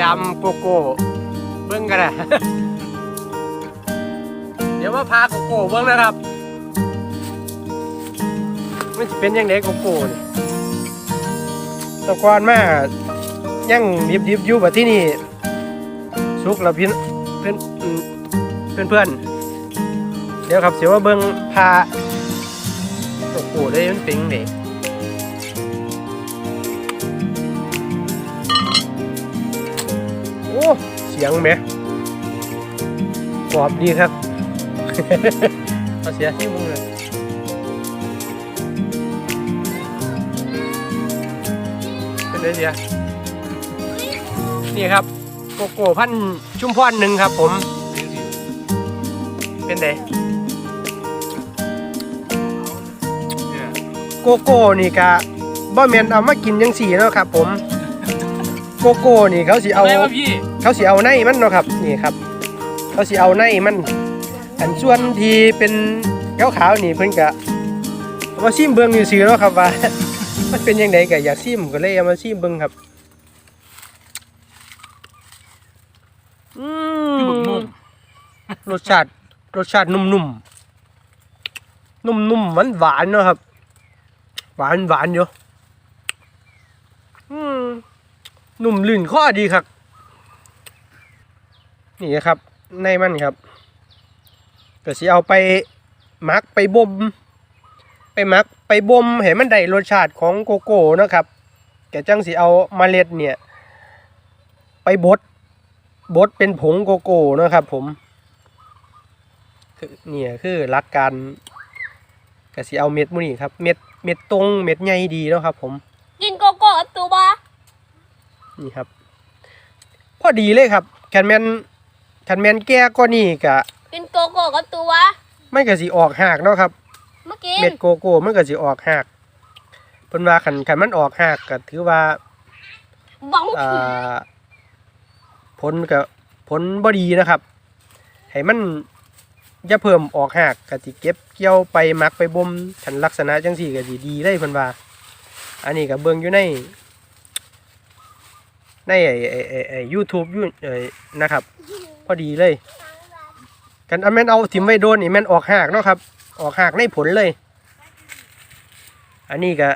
ยามโกโก้เบิ้งกันนะเดี๋ยวมาพาโกโก้เบิ้งนะครับมันเป็นยังไงโกโก้นี่ตะกอนมายังดิบดิบอยู่แบบที่นี่สุกแล้วพี่เพื่อนเพื่อนเพื่อนเดี๋ยวครับเสียวว่าเบิ้งพาโกโก้เลยมันเป็นยังไง สียงไหมกรอบดีครับเอาเสียที่มึงเลยเป็นไงเสียนี่ครับโกโก้พันธุ์ชุมพรหนึ่งครับผม เป็นไงโกโก้นี่กะบ่แมนเอามากินยังสี่เนาะครับผม โกโก้นี่เขาสิเอาได้ป่ะพี่เขาสิเอาในมันเนาะครับนี่ครับ เขาสิเอาในมัน อันส่วนที่เป็นขาวๆนี่เพิ่นก็เอามาซิมเบิ่งซื่อๆเนาะครับว่า มันเป็นยังไงก็อยากซิมก็เลยเอามาซิมเบิ่งครับอืคือบึกมนุ่มรสชาติรสชาตินุ่มๆนุ่มๆหวานๆเนาะครับ หวานหวานๆอยู่อืม หนุ่มลื่นข้อดีครับ นี่ครับในมันครับก็สิเอาไปมักไปบ่มไปมักไปบ่มให้มันได้รสชาติของโกโก้นะครับแกจังสิเอาเมล็ดเนี่ย ไปบดบดเป็นผงโกโก้นะครับ ผมคือเนี่ยคือหลักการก็สิเอาเม็ดมูนี่ครับ เม็ดเม็ดตรงเม็ดใหญ่ดีนะครับ ผม กินโกโก้กับตัวบ่ นี่ครับ พอดีเลยครับแคนแมนแคนแมนแก่ก็นี่กะกินโกโก้กับตัวไม่ก็สิออกหากเนาะครับ เมื่อกี้เม็ดโกโก้มันก็สิออกหากเพิ่นว่าคันคันมันออกหากก็ถือว่าบ้องอ่าผลก็ผลบ่ดีนะครับ ให้มันอย่าเพิ่มออกหากก็สิเก็บเกี่ยวไปหมักไปบ่มคันลักษณะจังซี่ก็สิดีเลยเพิ่นว่า อันนี้ก็เบิ่งอยู่ใน ในไอ้ไอ้ไอ้ไอ้ YouTube อยู่เอ้นะครับ พอดีเลย กันอันแม่นเอาถิ่มไว้โดนนี่แม่นออกหากเนาะครับ ออกหากในผลเลย อันนี้ก็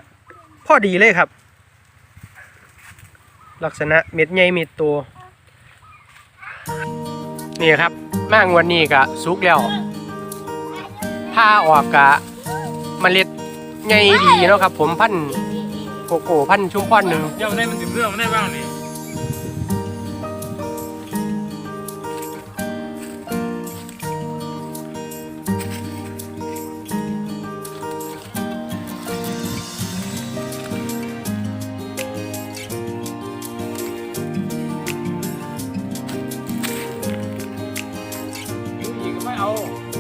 พอดีเลยครับ ลักษณะเม็ดใหญ่เม็ดโตนี่ครับมางวันนี้ก็สุกแล้วถ้าออกกะเมล็ดใหญ่ดีเนาะครับ ผมพันโกโก้พันธุ์ชุมพรหนึ่งเดี๋ยวได้มันถึงเรื่องมันได้บ้างนี่ mấy ô?